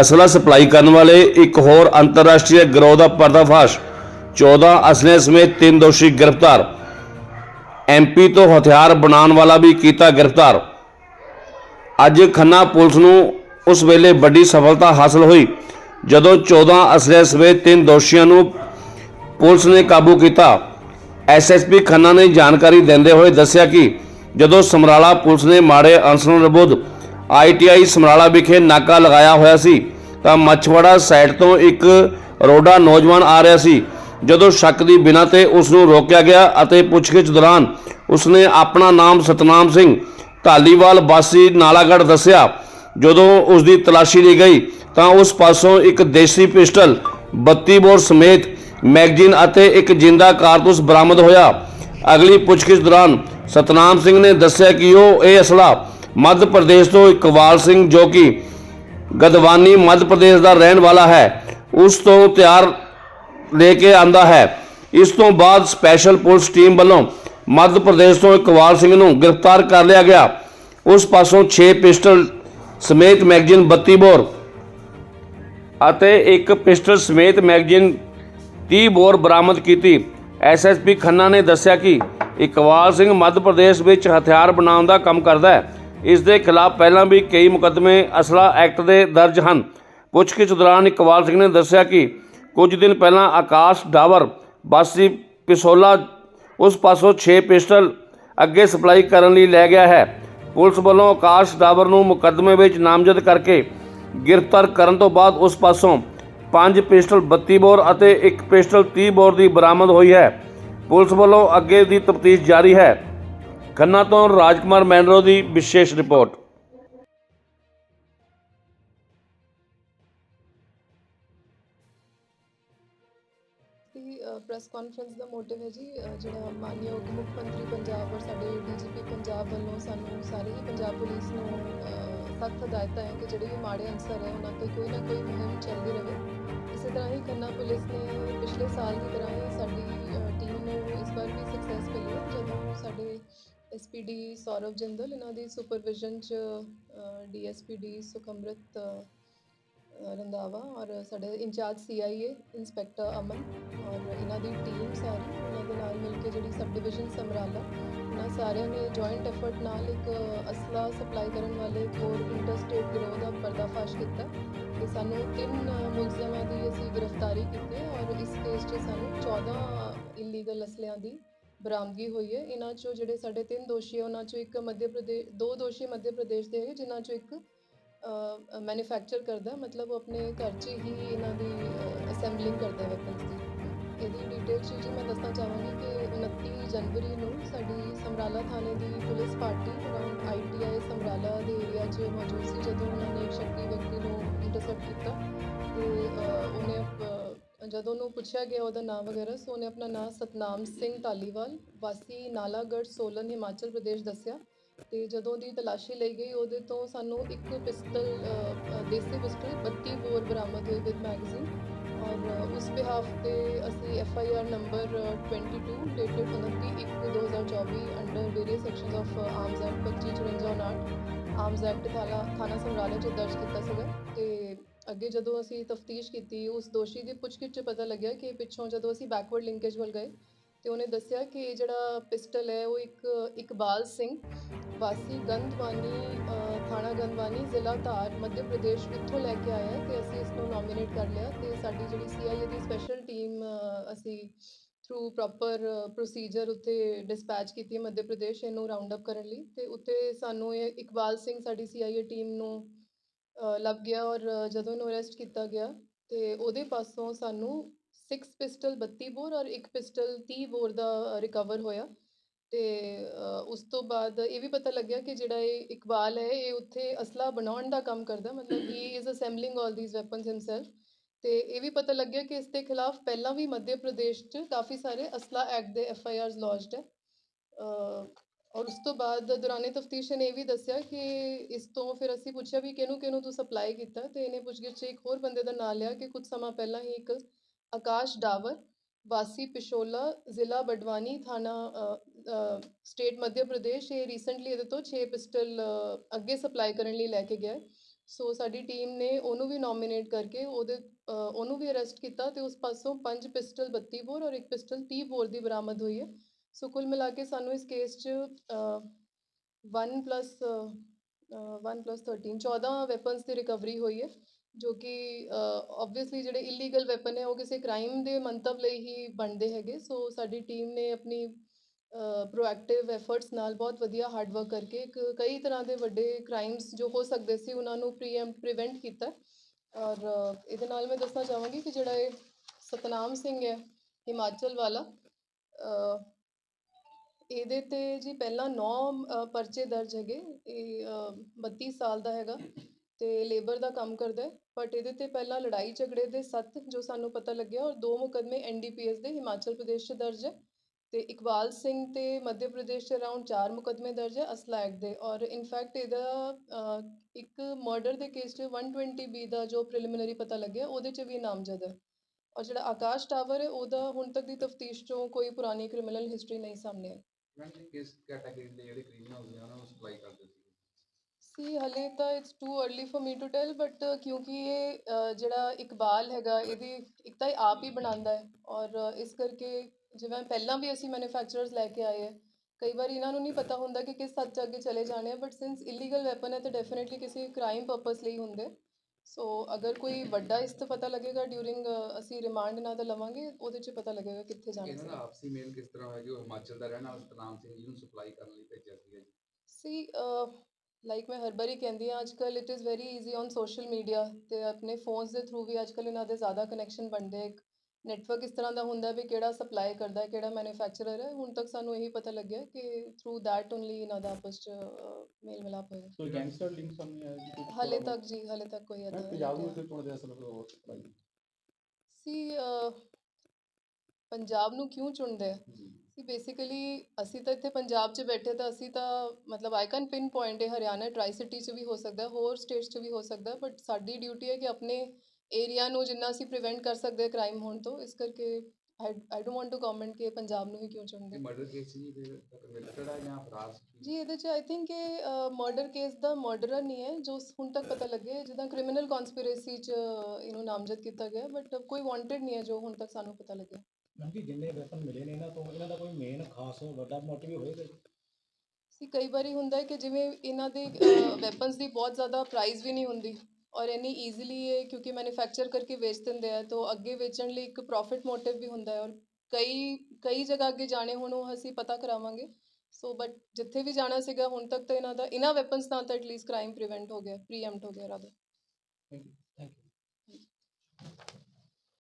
ਅਸਲਾ supply ਕਰਨ ਵਾਲੇ ਇੱਕ ਹੋਰ ਅੰਤਰਰਾਸ਼ਟਰੀ ਗਿਰੋਹ ਦਾ ਪਰਦਾਫਾਸ਼। 14 ਅਸਲੇ ਸਮੇਤ ਤਿੰਨ ਦੋਸ਼ੀ ਗ੍ਰਿਫਤਾਰ। ਐਮਪੀ ਤੋਂ ਹਥਿਆਰ ਬਣਾਉਣ ਵਾਲਾ ਵੀ ਕੀਤਾ ਗ੍ਰਿਫਤਾਰ। ਅੱਜ ਖੰਨਾ ਪੁਲਿਸ ਨੂੰ ਉਸ ਵੇਲੇ ਵੱਡੀ ਸਫਲਤਾ ਹਾਸਲ ਹੋਈ, ਜਦੋਂ 14 ਅਸਲੇ ਸਮੇਤ ਤਿੰਨ ਦੋਸ਼ੀਆਂ ਨੂੰ ਪੁਲਿਸ ਨੇ ਕਾਬੂ ਕੀਤਾ। ਐਸਐਸਪੀ ਖੰਨਾ ਨੇ ਜਾਣਕਾਰੀ ਦਿੰਦੇ ਹੋਏ ਦੱਸਿਆ ਕਿ ਜਦੋਂ ਸਮਰਾਲਾ ਪੁਲਿਸ ਨੇ ਮਾੜੇ ਅਨਸਰਾਂ ਵਿਰੁੱਧ ਆਈਟੀਆਈ ਸਮਰਾਲਾ ਵਿਖੇ ਨਾਕਾ ਲਗਾਇਆ ਹੋਇਆ ਸੀ। ਤਾਂ ਮੱਛਵਾੜਾ ਸਾਈਡ ਤੋਂ ਇੱਕ ਰੋਡਾ ਨੌਜਵਾਨ ਆ ਰਿਹਾ ਸੀ। ਜਦੋਂ ਸ਼ੱਕ ਦੀ ਬਿਨਾਂ ਤੇ ਉਸ ਨੂੰ ਰੋਕਿਆ ਗਿਆ ਅਤੇ ਪੁੱਛਗਿੱਛ ਦੌਰਾਨ ਉਸਨੇ ਆਪਣਾ ਨਾਮ ਸਤਨਾਮ ਸਿੰਘ ਢਾਲੀਵਾਲ ਵਾਸੀ ਨਾਲਾਗੜ੍ਹ ਦੱਸਿਆ। ਜਦੋਂ ਉਸ ਦੀ ਤਲਾਸ਼ੀ ਲਈ ਗਈ, ਤਾਂ ਉਸ ਪਾਸੋਂ ਇੱਕ ਦੇਸੀ ਪਿਸਟਲ 32 ਬੋਰ ਸਮੇਤ ਮੈਗਜ਼ੀਨ ਅਤੇ ਇੱਕ ਜਿੰਦਾ ਕਾਰਤੂਸ ਬਰਾਮਦ ਹੋਇਆ। ਅਗਲੀ ਪੁੱਛਗਿੱਛ ਦੌਰਾਨ ਸਤਨਾਮ ਸਿੰਘ ਨੇ ਦੱਸਿਆ ਕਿ ਉਹ ਇਹ ਅਸਲਾ ਮੱਧ ਪ੍ਰਦੇਸ਼ ਤੋਂ ਇਕਬਾਲ ਸਿੰਘ ਜੋ ਕਿ ਗਦਵਾਨੀ ਮੱਧ ਪ੍ਰਦੇਸ਼ ਦਾ ਰਹਿਣ ਵਾਲਾ ਹੈ, ਉਸ ਤੋਂ ਤਿਆਰ ਲੈ ਕੇ ਆਂਦਾ ਹੈ। ਇਸ ਤੋਂ ਬਾਅਦ ਸਪੈਸ਼ਲ ਪੁਲਿਸ ਟੀਮ ਵੱਲੋਂ ਮੱਧ ਪ੍ਰਦੇਸ਼ ਤੋਂ ਇਕਬਾਲ ਸਿੰਘ ਨੂੰ ਗ੍ਰਿਫਤਾਰ ਕਰ ਲਿਆ ਗਿਆ। ਉਸ ਪਾਸੋਂ 6 ਪਿਸਟਲ ਸਮੇਤ ਮੈਗਜ਼ੀਨ 32 ਬੋਰ ਅਤੇ ਇੱਕ ਪਿਸਟਲ ਸਮੇਤ ਮੈਗਜ਼ੀਨ 30 ਬੋਰ ਬਰਾਮਦ ਕੀਤੀ। ਐਸਐਸਪੀ ਖੰਨਾ ਨੇ ਦੱਸਿਆ ਕਿ ਇਕਬਾਲ ਸਿੰਘ ਮੱਧ ਪ੍ਰਦੇਸ਼ ਵਿੱਚ ਹਥਿਆਰ ਬਣਾਉਣ ਦਾ ਕੰਮ ਕਰਦਾ ਹੈ। ਇਸ ਦੇ ਖਿਲਾਫ ਪਹਿਲਾਂ ਵੀ ਕਈ ਮੁਕੱਦਮੇ ਅਸਲਾ ਐਕਟ ਦੇ ਦਰਜ ਹਨ। ਪੁੱਛਗਿੱਛ ਦੌਰਾਨ ਇਕਬਾਲ ਸਿੰਘ ਨੇ ਦੱਸਿਆ ਕਿ ਕੁਝ ਦਿਨ ਪਹਿਲਾਂ ਆਕਾਸ਼ ਡਾਵਰ ਬਾਸੀ ਪਿਸੋਲਾ ਉਸ ਪਾਸੋਂ 6 ਪਿਸਟਲ ਅੱਗੇ ਸਪਲਾਈ ਕਰਨ ਲਈ ਲੈ ਗਿਆ ਹੈ। ਪੁਲਿਸ ਵੱਲੋਂ ਆਕਾਸ਼ ਡਾਵਰ ਨੂੰ ਮੁਕੱਦਮੇ ਵਿੱਚ ਨਾਮਜ਼ਦ ਕਰਕੇ ਗ੍ਰਿਫਤਾਰ ਕਰਨ ਤੋਂ ਬਾਅਦ ਉਸ ਪਾਸੋਂ ਪੰਜ ਪਿਸਟਲ 32 ਬੋਰ ਅਤੇ ਇੱਕ ਪਿਸਟਲ 30 ਬੋਰ ਦੀ ਬਰਾਮਦ ਹੋਈ ਹੈ। ਪੁਲਿਸ ਵੱਲੋਂ ਅੱਗੇ ਦੀ ਤਫਤੀਸ਼ ਜਾਰੀ ਹੈ। ਖੰਨਾ ਤੋਂ ਰਾਜਕੁਮਾਰ ਮੈਨਰੋ ਦੀ ਵਿਸ਼ੇਸ਼ ਰਿਪੋਰਟ। ਪ੍ਰੈਸ ਕਾਨਫਰੰਸ ਦਾ ਮੋਟਿਵ ਹੈ ਜੀ ਅ, ਜਿਹੜਾ ਮਾਨਯੋਗ ਮੁੱਖ ਮੰਤਰੀ ਪੰਜਾਬ ਔਰ ਸਾਡੇ ਡੀਜੀਪੀ ਪੰਜਾਬ ਵੱਲੋਂ ਸਾਨੂੰ ਸਾਰੇ ਹੀ ਪੰਜਾਬ ਪੁਲਿਸ ਨੂੰ ਸਖਤ ਹਦਾਇਤਾਂ ਹੈ ਕਿ ਜਿਹੜੇ ਵੀ ਮਾੜੇ ਅਨਸਰ ਹੈ ਉਹਨਾਂ ਤੇ ਕੋਈ ਨਾ ਕੋਈ ਮੁਹਿੰਮ ਚੱਲਦੀ ਰਹੇ। ਇਸੇ ਤਰ੍ਹਾਂ ਹੀ ਖੰਨਾ ਪੁਲਿਸ ਨੇ ਪਿਛਲੇ ਸਾਲ ਦੀ ਤਰ੍ਹਾਂ ਹੀ ਸਾਡੀ ਟੀਮ ਨੂੰ ਇਸ ਵਾਰ ਵੀ ਸਕਸੈਸ ਜਦੋਂ ਸਾਡੇ ਐਸਪੀਡੀ ਸੌਰਵ ਜਿੰਦਲ ਇਹਨਾਂ ਦੀ ਸੁਪਰਵਿਜ਼ਨ ਚ ਡੀਐਸਪੀਡੀ ਸੁਖਮ੍ਰਿਤ ਅ, ਅ, ਰੰਧਾਵਾ ਔਰ ਸਾਡੇ ਇੰਚਾਰਜ ਸੀਆਈਏ ਇੰਸਪੈਕਟਰ ਅਮਨ ਔਰ ਇਹਨਾਂ ਦੀ ਟੀਮ ਸਾਰੀ ਉਹਨਾਂ ਦੇ ਨਾਲ ਮਿਲ ਕੇ ਜਿਹੜੀ ਸਬ ਡਿਵੀਜ਼ਨ ਸਮਰਾਲਾ ਇਹਨਾਂ ਸਾਰਿਆਂ ਨੇ ਜੁਆਇੰਟ ਐਫਰਟ ਨਾਲ ਇੱਕ ਅਸਲਾ ਸਪਲਾਈ ਕਰਨ ਵਾਲੇ ਇੱਕ ਇੰਟਰਸਟੇਟ ਗਿਰੋਹ ਦਾ ਪਰਦਾਫਾਸ਼ ਕੀਤਾ ਤੇ ਸਾਨੂੰ ਤਿੰਨ ਮੁਲਜ਼ਮਾਂ ਦੀ ਅਸੀਂ ਗ੍ਰਿਫਤਾਰੀ ਕੀਤੀ ਔਰ ਇਸ ਕੇਸ 'ਚ ਸਾਨੂੰ 14 ਇਲੀਗਲ ਅਸਲਿਆਂ ਦੀ ਬਰਾਮਦਗੀ ਹੋਈ ਹੈ। ਇਹਨਾਂ 'ਚੋਂ ਜਿਹੜੇ ਸਾਡੇ ਤਿੰਨ ਦੋਸ਼ੀ ਹੈ ਉਹਨਾਂ 'ਚੋਂ ਇੱਕ ਮੱਧ ਪ੍ਰਦੇਸ਼ ਦੋ ਦੋਸ਼ੀ ਮੱਧ ਪ੍ਰਦੇਸ਼ ਦੇ ਹੈਗੇ, ਜਿਨ੍ਹਾਂ 'ਚੋਂ ਇੱਕ ਮੈਨੂਫੈਕਚਰ ਕਰਦਾ ਮਤਲਬ ਉਹ ਆਪਣੇ ਘਰ 'ਚ ਹੀ ਇਹਨਾਂ ਦੀ ਅਸੈਂਬਲਿੰਗ ਕਰਦਾ ਵੈਪਨਸ ਦੀ। ਇਹਦੀ ਡਿਟੇਲ 'ਚ ਜੀ ਮੈਂ ਦੱਸਣਾ ਚਾਹਾਂਗੀ ਕਿ 29 ਜਨਵਰੀ ਨੂੰ ਸਾਡੀ ਸਮਰਾਲਾ ਥਾਣੇ ਦੀ police party around ITI Samrala ਦੇ ਏਰੀਆ 'ਚ ਮੌਜੂਦ ਸੀ, ਜਦੋਂ ਉਹਨਾਂ ਨੇ ਇੱਕ ਸ਼ੱਕੀ ਵਿਅਕਤੀ ਨੂੰ ਇੰਟਰਸੈਪਟ ਕੀਤਾ। ਜਦੋਂ ਉਹਨੂੰ ਪੁੱਛਿਆ ਗਿਆ ਉਹਦਾ ਨਾਮ ਵਗੈਰਾ, ਸੋ ਉਹਨੇ ਆਪਣਾ ਨਾਮ ਸਤਨਾਮ ਸਿੰਘ ਧਾਲੀਵਾਲ ਵਾਸੀ ਨਾਲਾਗੜ੍ਹ, ਸੋਲਨ, ਹਿਮਾਚਲ ਪ੍ਰਦੇਸ਼ ਦੱਸਿਆ। ਤੇ ਜਦੋਂ ਦੀ ਤਲਾਸ਼ੀ ਲਈ ਗਈ, ਉਹਦੇ ਤੋਂ ਸਾਨੂੰ ਇੱਕ ਪਿਸਟਲ ਦੇਸੀ ਪਿਸਟਲ 32 ਬੋਰ ਬਰਾਮਦ ਹੋਈ ਵਿਦ ਮੈਗਜ਼ੀਨ। ਔਰ ਉਸ ਬਿਹਾਫ ਤੇ ਅਸੀਂ F I R number 22 dated 29/1/2024 under various sections of arms act 2554 arms act ਥਾਣਾ ਥਾਣਾ ਸਮਰਾਲਾ ਚ ਦਰਜ ਕੀਤਾ ਸੀਗਾ। ਅੱਗੇ ਜਦੋਂ ਅਸੀਂ ਤਫਤੀਸ਼ ਕੀਤੀ, ਉਸ ਦੋਸ਼ੀ ਦੀ ਪੁੱਛਗਿੱਛ 'ਚ ਪਤਾ ਲੱਗਿਆ ਕਿ ਪਿੱਛੋਂ ਜਦੋਂ ਅਸੀਂ ਬੈਕਵਰਡ ਲਿੰਕੇਜ ਵੱਲ ਗਏ ਤੇ ਉਹਨੇ ਦੱਸਿਆ ਕਿ ਜਿਹੜਾ ਪਿਸਟਲ ਹੈ, ਉਹ ਇੱਕ ਇਕਬਾਲ ਸਿੰਘ ਵਾਸੀ ਗੰਦਵਾਨੀ ਥਾਣਾ ਗੰਧਵਾਨੀ ਜ਼ਿਲ੍ਹਾ ਧਾਰ, ਮੱਧ ਪ੍ਰਦੇਸ਼ ਇੱਥੋਂ ਲੈ ਕੇ ਆਇਆ ਹੈ ਤੇ ਅਸੀਂ ਇਸ ਨੂੰ ਨੋਮੀਨੇਟ ਕਰ ਲਿਆ ਤੇ ਸਾਡੀ ਜਿਹੜੀ ਸੀਆਈਏ ਦੀ ਸਪੈਸ਼ਲ ਟੀਮ ਅਸੀਂ ਥਰੂ ਪ੍ਰੋਪਰ ਪ੍ਰੋਸੀਜਰ ਉੱਤੇ ਡਿਸਪੈਚ ਕੀਤੀ ਮੱਧ ਪ੍ਰਦੇਸ਼ ਇਹਨੂੰ ਰਾਉਂਡ ਅਪ ਕਰਨ ਲਈ ਤੇ ਉੱਤੇ ਸਾਨੂੰ ਇਹ ਇਕਬਾਲ ਸਿੰਘ ਸਾਡੀ ਸੀਆਈਏ ਟੀਮ ਨੂੰ ਲੱਭ ਗਿਆ ਔਰ ਜਦੋਂ ਉਹਨੂੰ ਅਰੈਸਟ ਕੀਤਾ ਗਿਆ ਅਤੇ ਉਹਦੇ ਪਾਸੋਂ ਸਾਨੂੰ ਸਿਕਸ ਪਿਸਟਲ 32 ਬੋਰ ਔਰ ਇੱਕ ਪਿਸਟਲ ਤੀਹ ਬੋਰ ਦਾ ਰਿਕਵਰ ਹੋਇਆ। ਅਤੇ ਉਸ ਤੋਂ ਬਾਅਦ ਇਹ ਵੀ ਪਤਾ ਲੱਗਿਆ ਕਿ ਜਿਹੜਾ ਇਹ ਇਕਬਾਲ ਹੈ, ਇਹ ਉੱਥੇ ਅਸਲਾ ਬਣਾਉਣ ਦਾ ਕੰਮ ਕਰਦਾ, ਮਤਲਬ he is assembling all these weapons himself ਅਤੇ ਇਹ ਵੀ ਪਤਾ ਲੱਗਿਆ ਕਿ ਇਸ ਦੇ ਖਿਲਾਫ ਪਹਿਲਾਂ ਵੀ ਮੱਧ ਪ੍ਰਦੇਸ਼ 'ਚ ਕਾਫੀ ਸਾਰੇ ਅਸਲਾ ਐਕਟ ਦੇ ਐਫ ਆਈ ਆਰਸ ਲੌਜਡ ਹੈ। ਔਰ ਉਸ ਤੋਂ ਬਾਅਦ ਦੌਰਾਨੇ ਤਫਤੀਸ਼ ਨੇ ਇਹ ਵੀ ਦੱਸਿਆ ਕਿ ਇਸ ਤੋਂ ਫਿਰ ਅਸੀਂ ਪੁੱਛਿਆ ਵੀ ਕਿਹਨੂੰ ਕਿਹਨੂੰ ਤੂੰ ਸਪਲਾਈ ਕੀਤਾ ਤੇ ਇਹਨੇ ਪੁੱਛਗਿੱਛ 'ਚ ਇੱਕ ਹੋਰ ਬੰਦੇ ਦਾ ਨਾਮ ਲਿਆ ਕਿ ਕੁਝ ਸਮਾਂ ਪਹਿਲਾਂ ਹੀ ਇੱਕ ਆਕਾਸ਼ ਡਾਵਰ, ਵਾਸੀ ਪਿਸ਼ੋਲਾ ਜ਼ਿਲ੍ਹਾ ਬਡਵਾਨੀ ਥਾਣਾ ਸਟੇਟ ਮੱਧ ਪ੍ਰਦੇਸ਼, ਇਹ ਰੀਸੈਂਟਲੀ ਇਹਦੇ ਤੋਂ 6 ਪਿਸਟਲ ਅੱਗੇ ਸਪਲਾਈ ਕਰਨ ਲਈ ਲੈ ਕੇ ਗਿਆ ਹੈ। ਸੋ ਸਾਡੀ ਟੀਮ ਨੇ ਉਹਨੂੰ ਵੀ ਨੋਮੀਨੇਟ ਕਰਕੇ ਉਹਦੇ ਉਹਨੂੰ ਵੀ ਅਰੈਸਟ ਕੀਤਾ ਤੇ ਉਸ ਪਾਸੋਂ ਪੰਜ ਪਿਸਟਲ 32 ਬੋਰ ਔਰ ਇੱਕ ਪਿਸਟਲ 30 ਬੋਰ ਦੀ ਬਰਾਮਦ ਹੋਈ ਹੈ। ਸੋ ਕੁੱਲ ਮਿਲਾ ਕੇ ਸਾਨੂੰ ਇਸ ਕੇਸ 'ਚ 1 ਪਲੱਸ 1 ਪਲੱਸ 13 14 ਵੈਪਨਸ ਦੀ ਰਿਕਵਰੀ ਹੋਈ ਹੈ, ਜੋ ਕਿ ਆਬਵੀਅਸਲੀ ਜਿਹੜੇ ਇਲੀਗਲ ਵੈਪਨ ਹੈ, ਉਹ ਕਿਸੇ ਕ੍ਰਾਈਮ ਦੇ ਮੰਤਵ ਲਈ ਹੀ ਬਣਦੇ ਹੈਗੇ। ਸੋ ਸਾਡੀ ਟੀਮ ਨੇ ਆਪਣੀ ਪ੍ਰੋਐਕਟਿਵ ਐਫਰਟਸ ਨਾਲ ਬਹੁਤ ਵਧੀਆ ਹਾਰਡ ਵਰਕ ਕਰਕੇ ਇੱਕ ਕਈ ਤਰ੍ਹਾਂ ਦੇ ਵੱਡੇ ਕ੍ਰਾਈਮਸ ਜੋ ਹੋ ਸਕਦੇ ਸੀ, ਉਹਨਾਂ ਨੂੰ ਪ੍ਰੀਐਮਪ ਪ੍ਰੀਵੈਂਟ ਕੀਤਾ। ਔਰ, ਇਹਦੇ ਨਾਲ ਮੈਂ ਦੱਸਣਾ ਚਾਹਾਂਗੀ ਕਿ ਜਿਹੜਾ ਇਹ ਸਤਨਾਮ ਸਿੰਘ ਹੈ, ਹਿਮਾਚਲ ਵਾਲਾ ਇਹਦੇ ਤੇ ਜੀ ਪਹਿਲਾਂ 9 ਪਰਚੇ ਦਰਜ ਹੈਗੇ ਇਹ ਅ, 32 ਸਾਲ ਦਾ ਹੈਗਾ ਤੇ ਲੇਬਰ ਦਾ ਕੰਮ ਕਰਦਾ ਬਟ ਇਹਦੇ ਤੇ ਪਹਿਲਾਂ ਲੜਾਈ ਝਗੜੇ ਦੇ 7 ਜੋ ਸਾਨੂੰ ਪਤਾ ਲੱਗਿਆ ਔਰ ਦੋ ਮੁਕਦਮੇ ਐਨਡੀਪੀਐਸ ਦੇ ਹਿਮਾਚਲ ਪ੍ਰਦੇਸ਼ 'ਚ ਦਰਜ ਹੈ ਤੇ ਇਕਬਾਲ ਸਿੰਘ ਤੇ ਮੱਧ ਪ੍ਰਦੇਸ਼ 'ਚ ਅਰਾਊਂਡ 4 ਮੁਕਦਮੇ ਦਰਜ ਹੈ ਅਸਲਾ ਐਕਟ ਦੇ ਔਰ ਇਨਫੈਕਟ ਇਹਦਾ ਇੱਕ ਮਰਡਰ ਦੇ ਕੇਸ 'ਚ 120 ਬੀ ਦਾ ਜੋ ਪ੍ਰੀਲਿਮਿਨਰੀ ਪਤਾ ਲੱਗਿਆ ਉਹਦੇ 'ਚ ਵੀ ਨਾਮਜ਼ਦ ਹੈ ਔਰ ਜਿਹੜਾ ਆਕਾਸ਼ ਟਾਵਰ ਹੈ ਉਹਦਾ ਹੁਣ ਤੱਕ ਦੀ ਤਫਤੀਸ਼ 'ਚੋਂ ਕੋਈ ਪੁਰਾਣੀ ਕ੍ਰਿਮੀਨਲ ਹਿਸਟਰੀ ਨਹੀਂ ਸਾਹਮਣੇ ਆਈ। ਮੈਂ ਕਿਸ ਸੀ ਸੀ ਤਾਂ it's too early for me to tell but ਕਿਉਂਕਿ ਇਹ ਜਿਹੜਾ ਇਕਬਾਲ ਹੈਗਾ, ਇਹਦੀ ਇੱਕ ਤਾਂ ਇਹ ਆਪ ਹੀ ਬਣਾਉਂਦਾ ਹੈ, ਔਰ ਇਸ ਕਰਕੇ ਜਿਵੇਂ ਪਹਿਲਾਂ ਵੀ ਅਸੀਂ ਮੈਨੂਫੈਕਚਰਰਸ ਲੈ ਕੇ ਆਏ ਹੈ, ਕਈ ਵਾਰ ਇਹਨਾਂ ਨੂੰ ਨਹੀਂ ਪਤਾ ਹੁੰਦਾ ਕਿ ਕਿਸ ਹੱਦ ਤੱਕ ਅੱਗੇ ਚਲੇ ਜਾਣੇ ਆ ਬਟ ਸਿੰਸ ਇਲੀਗਲ ਵੈਪਨ ਹੈ, ਤਾਂ ਡੈਫੀਨਿਟਲੀ ਕਿਸੇ ਕ੍ਰਾਈਮ ਪਰਪਸ ਲਈ ਹੁੰਦੇ। ਸੋ ਅਗਰ ਕੋਈ ਵੱਡਾ ਇਸ ਤੋਂ ਪਤਾ ਲੱਗੇਗਾ ਡਿਊਰਿੰਗ ਅਸੀਂ ਰਿਮਾਂਡ ਇਹਨਾਂ ਦਾ ਲਵਾਂਗੇ ਉਹਦੇ 'ਚ ਪਤਾ ਲੱਗੇਗਾ ਕਿੱਥੇ ਜਾਣਾ ਇਹਨਾਂ ਦਾ ਆਪਸੀ ਮੇਲ ਕਿਸ ਤਰ੍ਹਾਂ ਹੋਇਆ ਉਹ ਹਿਮਾਚਲ ਦਾ ਰਹਿਣ ਸਤਨਾਮ ਸਿੰਘ ਜੀ ਨੂੰ ਸਪਲਾਈ ਕਰਨ ਲਈ ਭੇਜਿਆ ਸੀਗਾ ਜੀ ਸੀ ਲਾਈਕ ਮੈਂ ਹਰ ਵਾਰੀ ਕਹਿੰਦੀ ਹਾਂ ਅੱਜਕੱਲ it is very easy on social media ਤੇ ਆਪਣੇ ਫੋਨਸ ਦੇ ਥਰੂ ਵੀ ਅੱਜਕੱਲ ਇਹਨਾਂ ਦੇ ਜ਼ਿਆਦਾ ਕਨੈਕਸ਼ਨ ਬਣਦੇ ਆ। ਇੱਕ ਨੈਟਵਰਕ ਇਸ ਤਰ੍ਹਾਂ ਦਾ ਹੁੰਦਾ ਵੀ ਕਿਹੜਾ ਸਪਲਾਈ ਕਰਦਾ ਹੈ ਕਿਹੜਾ ਮੈਨੂਫੈਕਚਰਰ ਹੈ। ਹੁਣ ਤੱਕ ਸਾਨੂੰ ਇਹੀ ਪਤਾ ਲੱਗਿਆ ਕਿ ਥਰੂ ਦੈਟ ਓਨਲੀ ਇਹਨਾਂ ਦਾ ਆਪਸ ਚ ਮੇਲ ਮਿਲਾਪ ਹੋਇਆ। ਕੋਈ ਗੈਂਗਸਟਰ ਲਿੰਕ ਸਾਹਮਣੇ ਆਇਆ ਜੀ ਹਲੇ ਤੱਕ ਜੀ ਹਲੇ ਤੱਕ ਕੋਈ ਮੈਂ ਪੰਜਾਬ ਨੂੰ ਕਿਉਂ ਚੁਣਦੇ ਅਸਲ ਉਹ ਸਪਲਾਈ ਸੀ ਪੰਜਾਬ ਨੂੰ ਕਿਉਂ ਚੁਣਦੇ ਆ? ਸੀ ਬੇਸਿਕਲੀ ਅਸੀਂ ਤਾਂ ਇੱਥੇ ਪੰਜਾਬ 'ਚ ਬੈਠੇ ਤਾਂ ਅਸੀਂ ਤਾਂ ਮਤਲਬ ਆਈ ਕੈਨ ਪਿਨ ਪੁਆਇੰਟ ਹੈ ਹਰਿਆਣਾ ਟਰਾਈ ਸਿਟੀ 'ਚ ਵੀ ਹੋ ਸਕਦਾ ਹੋਰ ਸਟੇਟਸ 'ਚ ਵੀ ਹੋ ਸਕਦਾ ਬਟ ਸਾਡੀ ਡਿਊਟੀ ਹੈ ਕਿ ਆਪਣੇ ਏਰੀਆ ਨੂੰ ਜਿੰਨਾ ਅਸੀਂ ਪ੍ਰੀਵੈਂਟ ਕਰ ਸਕਦੇ ਕ੍ਰਾਈਮ ਹੋਣ ਤੋਂ ਇਸ ਕਰਕੇ I don't want to comment ਕਿ ਪੰਜਾਬ ਨੂੰ ਹੀ ਕਿਉਂ ਚੁਣਦੇ ਮਰਡਰ ਕੇਸ ਜੀ ਫਿਰ ਕਨਵਿਕਟਡ ਹੈ ਜਾਂ ਫਰਾਰ ਜੀ ਇਹਦੇ 'ਚ ਆਈ ਥਿੰਕ ਇਹ ਮਰਡਰ ਕੇਸ ਦਾ ਮਰਡਰਰ ਨਹੀਂ ਹੈ ਜੋ ਹੁਣ ਤੱਕ ਪਤਾ ਲੱਗਿਆ ਹੈ, ਜਿੱਦਾਂ ਕ੍ਰਿਮੀਨਲ ਕਨਸਪੀਰੇਸੀ 'ਚ ਇਹਨੂੰ ਨਾਮਜ਼ਦ ਕੀਤਾ ਗਿਆ ਬਟ ਕੋਈ ਵਾਂਟਡ ਨਹੀਂ ਹੈ ਜੋ ਹੁਣ ਤੱਕ ਸਾਨੂੰ ਪਤਾ ਲੱਗਿਆ। ਕਿਉਂਕਿ ਜਿੰਨੇ ਵੈਪਨ ਮਿਲੇ ਨੇ ਇਹਨਾਂ ਤੋਂ ਇਹਨਾਂ ਦਾ ਕੋਈ ਮੇਨ ਖਾਸ ਵੱਡਾ ਮੋਟਿਵ ਹੋਏਗਾ ਜੀ। ਸੀ ਕਈ ਵਾਰੀ ਹੁੰਦਾ ਹੈ ਕਿ ਜਿਵੇਂ ਇਹਨਾਂ ਦੇ ਵੈਪਨਸ ਦੀ ਬਹੁਤ ਜ਼ਿਆਦਾ ਪ੍ਰਾਈਸ ਵੀ ਨਹੀਂ ਹੁੰਦੀ। ਔਰ ਇੰਨੀ ਈਜ਼ੀਲੀ ਇਹ ਕਿਉਂਕਿ ਮੈਨੂਫੈਕਚਰ ਕਰਕੇ ਵੇਚ ਦਿੰਦੇ ਆ, ਤਾਂ ਅੱਗੇ ਵੇਚਣ ਲਈ ਇੱਕ ਪ੍ਰੋਫਿਟ ਮੋਟਿਵ ਵੀ ਹੁੰਦਾ ਹੈ ਔਰ ਕਈ ਕਈ ਜਗ੍ਹਾ ਅੱਗੇ ਜਾਣੇ ਹੁਣ, ਉਹ ਅਸੀਂ ਪਤਾ ਕਰਾਵਾਂਗੇ। ਸੋ ਬਟ ਜਿੱਥੇ ਵੀ ਜਾਣਾ ਸੀਗਾ, ਹੁਣ ਤੱਕ ਤਾਂ ਇਹਨਾਂ ਦਾ, ਇਹਨਾਂ ਵੈਪਨਸ ਨਾਲ ਤਾਂ ਐਟਲੀਸਟ ਕ੍ਰਾਈਮ ਪ੍ਰੀਵੈਂਟ ਹੋ ਗਿਆ ਪ੍ਰੀਐਮਟ ਹੋ ਗਿਆ ਰਾਦਰ ਥੈਂਕ ਯੂ